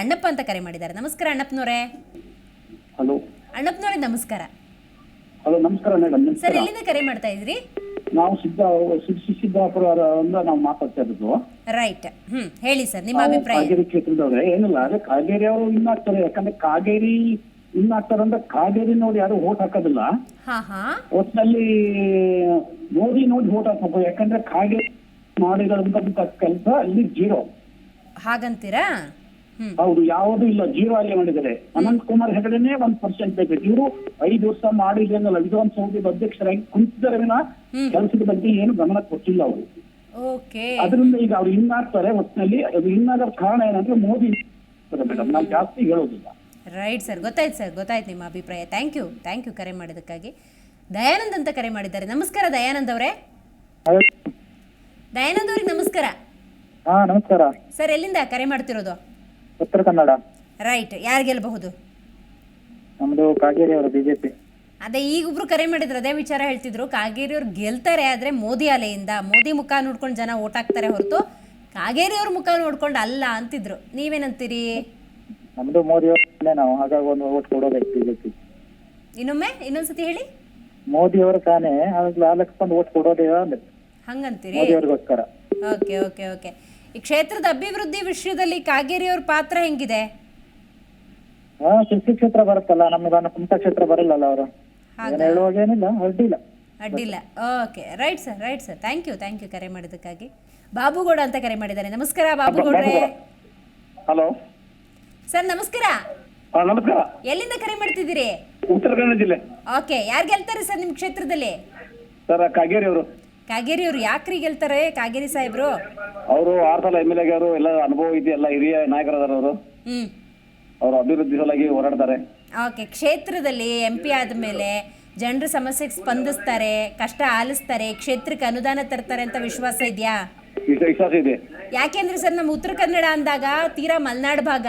ಅಣ್ಣಪ್ಪ ಅಂತ ಕರೆ ಮಾಡಿದ್ದಾರೆ. ನಮಸ್ಕಾರ ಅಣ್ಣಪ್ಪನವರೇ. ಹಲೋ. ಅಣ್ಣಪ್ಪನವರೇ ನಮಸ್ಕಾರ. ಹಲೋ ನಮಸ್ಕಾರ ಮೇಡಮ್ ಸರ್ ಎಲ್ಲಿಂದ ಕರೆ ಮಾಡ್ತಾ ಇದ್ರಿ? ನಾವು ಸಿದ್ಧ ಸಿದ್ದಾಪುರದಿಂದ ನಾವು ಮಾತಾಡ್ತಾ ಇರೋದು. ರೈಟ್. ಹ್ಮ್ ಹೇಳಿ ಸರ್ ನಿಮ್ಮ ಅಭಿಪ್ರಾಯ ಕಾಗೇರಿ ಕ್ಷೇತ್ರದವ್ರೆ. ಏನಿಲ್ಲ ಅದೇ ಕಾಗೇರಿ ಅವರು ಇನ್ನಾಗ್ತಾರೆ ಯಾಕಂದ್ರೆ ಕಾಗೇರಿ ಇನ್ನಾಗ್ತಾರೆ ಅಂದ್ರೆ ಕಾಗೇರಿ ನೋಡಿ ಯಾರು ಓಟ್ ಹಾಕೋದಿಲ್ಲ. ಒಟ್ಟಿನಲ್ಲಿ ಮೋದಿ ನೋಡಿ ಓಟ್ ಹಾಕ್ಬೇಕು. ಯಾಕಂದ್ರೆ ಕಾಗೇರಿ ಮಾಡಿರೋದಂತ ಕೆಲಸ ಅಲ್ಲಿ ಜೀರೋ. ಹಾಗಂತೀರಾ? ಹೌದು ಯಾವುದು ಇಲ್ಲ. ಜೀರೋ ಅಲ್ಲಿ ಮಾಡಿದ್ದಾರೆ. ಅನಂತ್ ಕುಮಾರ್ ಹೆಗಡೆನೆ ಒಂದ್ ಪರ್ಸೆಂಟ್ ಬೇಕು. ಇವರು ಐದು ವರ್ಷ ಮಾಡಿಲ್ಲ ವಿಧಾನಸೌಧದ ಅಧ್ಯಕ್ಷರಾಗಿ ಕುಂತಿದ್ದಾರೆ ವಿನ. ಕೆಲಸದ ಬಗ್ಗೆ ಏನು ಗಮನ ಕೊಟ್ಟಿಲ್ಲ ಅವರು. ಅದರಿಂದ ಈಗ ಅವ್ರು ಇನ್ನಾಗ್ತಾರೆ ಒಟ್ಟಿನಲ್ಲಿ ಅದು ಇನ್ನಾಗೋ ಕಾರಣ ಏನಂದ್ರೆ ಮೋದಿ ಮೇಡಮ್ ನಾವು ಜಾಸ್ತಿ ಹೇಳೋದಿಲ್ಲ. Right sir. ಗೊತ್ತಾಯ್ತು ಸರ್. ಗೊತ್ತಾಯ್ತು ನಿಮ್ಮ ಅಭಿಪ್ರಾಯ. ಥ್ಯಾಂಕ್ ಯು ಥ್ಯಾಂಕ್ ಯು ಕರೆ ಮಾಡಿದ್ದಕ್ಕಾಗಿ. ದಯಾನಂದ್ ಅಂತ ಕರೆ ಮಾಡಿದ್ದಾರೆ. ನಮಸ್ಕಾರ ದಯಾನಂದ್ ಅವರೇ. ದಯಾನಂದ್ ಅವ್ರಿಗೆ ನಮಸ್ಕಾರ. ಹಾ ನಮಸ್ಕಾರ. ಸರ್ ಎಲ್ಲಿಂದ ಕರೆ ಮಾಡ್ತಿರೋದು? ಉತ್ತರ ಕನ್ನಡ. ರೈಟ್ ಯಾರು ಗೆಲ್ಲಬಹುದು ನಮ್ದು ಕಾಗೇರಿ ಅವರು ಬಿಜೆಪಿ. ಅದೇ ಈಗೊಬ್ರು ಕರೆ ಮಾಡಿದ್ರು ಅದೇ ವಿಚಾರ ಹೇಳ್ತಿದ್ರು. ಕಾಗೇರಿ ಅವ್ರು ಗೆಲ್ತಾರೆ ಆದ್ರೆ ಮೋದಿ ಅಲೆಯಿಂದ. ಮೋದಿ ಮುಖ ನೋಡ್ಕೊಂಡು ಜನ ಓಟ್ ಹಾಕ್ತಾರೆ ಹೊರತು ಕಾಗೇರಿ ಅವ್ರ ಮುಖ ನೋಡ್ಕೊಂಡು ಅಲ್ಲ ಅಂತಿದ್ರು. ನೀವೇನಂತೀರಿ? ನಮ್ದು ಮೋದಿ ನಾವು. ಹಾಗಾಗಿ ಒಂದು ಓಟ್ ಕೊಡೋದೈತೆ ಬಿಜೆಪಿ. ಇನ್ನೊಮ್ಮೆ ಇನ್ನೊಂದ್ಸತಿ ಹೇಳಿ. ಮೋದಿ ಅವರ ತಾನೇ. ಹಾಗಾಗಿ ಓಟ್ ಕೊಡೋದೇ ಅಂದ್ರೆ ಹಂಗಂತೀರಿ? ಮೋದಿ ಅವ್ರಿಗೋಸ್ಕರ. ಓಕೆ ಓಕೆ ಓಕೆ ಈ ಕ್ಷೇತ್ರದ ಅಭಿವೃದ್ಧಿ ವಿಷಯದಲ್ಲಿ ಕಾಗೇರಿ ಅವ್ರ ಪಾತ್ರ ಹೆಂಗಿದೆ? ಹಾ ಕೃಷಿ ಕ್ಷೇತ್ರ ಬರುತ್ತಲ್ಲ ನಮ್ಗೆ ಕುಮಟಾ ಕ್ಷೇತ್ರ ಬರಲ್ಲ ಅವರು. ಏನ್ ಹೇಳುವಾಗ ಏನಿಲ್ಲ ಅಡ್ಡಿಲ್ಲ ಅಡ್ಡಿಲ್ಲ okay right sir right sir thank you thank you ಕರೆ ಮಾಡಿದ್ದಕ್ಕಾಗಿ. ಬಾಬುಗೌಡ ಅಂತ ಕರೆ ಮಾಡಿದ್ದಾರೆ. ನಮಸ್ಕಾರ ಬಾಬುಗೌಡ್ರೆ ಹಲೋ ಸರ್ ನಮಸ್ಕಾರ. ನಮಸ್ಕಾರ. ಎಲ್ಲಿಂದ ಕರೆ ಮಾಡ್ತಿದ್ದೀರಿ? ಉತ್ತರ ಕನ್ನಡ ಜಿಲ್ಲೆ. ಓಕೆ ಯಾರು ಗೆಲ್ತಾರೆ ಸರ್ ನಿಮ್ಮ ಕ್ಷೇತ್ರದಲ್ಲಿ? ಸರ್ ಕಾಗೇರಿ ಅವರು. ಕಾಗೇರಿ ಅವರು ಯಾಕ್ರಿ ಗೆಲ್ತಾರೆ? ಕಾಗೇರಿ ಸಾಹೇಬ್ರು? ಅವರು ಆರು ಸಲ ಎಂ ಎಲ್ ಅವರು ಎಲ್ಲ ಅನುಭವ ಇದೆ ಎಲ್ಲ ಹಿರಿಯ ನಾಯಕರದಾರ ಅವರು. ಹ್ಮ್. ಅವರು ಅಭಿವೃದ್ಧಿ ಸಲುವಾಗಿ ಹೋರಾಡ್ತಾರೆ. ಓಕೆ ಕ್ಷೇತ್ರದಲ್ಲಿ ಎಂ ಪಿ ಆದಮೇಲೆ ಜನರ ಸಮಸ್ಯೆಗೆ ಸ್ಪಂದಿಸ್ತಾರೆ ಕಷ್ಟ ಆಲಿಸ್ತಾರೆ ಕ್ಷೇತ್ರಕ್ಕೆ ಅನುದಾನ ತರ್ತಾರೆ ಅಂತ ವಿಶ್ವಾಸ ಇದೆಯಾ? ವಿಶ್ವ- ವಿಶ್ವಾಸ ಇದೆ. ಯಾಕೆಂದ್ರೆ ಸರ್ ನಮ್ಮ ಉತ್ತರ ಕನ್ನಡ ಅಂದಾಗ ತೀರಾ ಮಲ್ನಾಡ್ ಭಾಗ.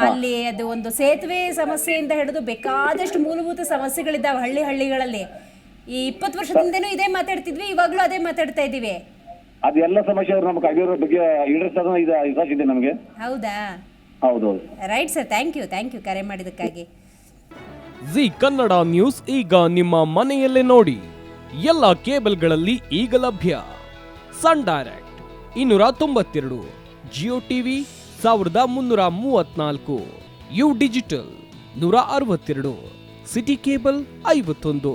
ಅಲ್ಲಿ ಅದು ಒಂದು ಸೇತುವೆ ಸಮಸ್ಯೆಯಿಂದ ಹಿಡಿದು ಬೇಕಾದಷ್ಟು ಮೂಲಭೂತ ಸಮಸ್ಯೆಗಳಿದ್ದಾವೆ ಹಳ್ಳಿ ಹಳ್ಳಿಗಳಲ್ಲಿ. ಈ ಇಪ್ಪತ್ತು ವರ್ಷದಿಂದನೂ ಇದೇ ಮಾತಾಡ್ತಿದ್ವಿ ಇವಾಗ್ಲೂ ಅದೇ ಮಾತಾಡ್ತಾ ಇದ್ದೀವಿ. ಅದೆಲ್ಲ ಸಮಸ್ಯೆ ಅವರು ನಮ್ಗೆ ಆಗಿರೋ ಬಗ್ಗೆ ಈಡೇರಿಸೋದನ್ನ ಇದು ಇದೆ ನಮಗೆ. ಹೌದಾ? ಹೌದು right sir thank you thank you ಕರೆ ಮಾಡಿದ್ದಕ್ಕಾಗಿ. ಜಿ ಕನ್ನಡ ನ್ಯೂಸ್ ಈಗ ನಿಮ್ಮ ಮನೆಯಲ್ಲೇ ನೋಡಿ. ಎಲ್ಲ ಕೇಬಲ್ಗಳಲ್ಲಿ ಈಗ ಲಭ್ಯ. ಸನ್ ಡೈರೆಕ್ಟ್ ಇನ್ನೂರ ತೊಂಬತ್ತೆರಡು ಜಿಯೋ ಟಿವಿ ಸಾವಿರದ ಮುನ್ನೂರ ಮೂವತ್ನಾಲ್ಕು ಯು ಡಿಜಿಟಲ್ ನೂರ ಅರವತ್ತೆರಡು ಸಿಟಿ ಕೇಬಲ್ ಐವತ್ತೊಂದು.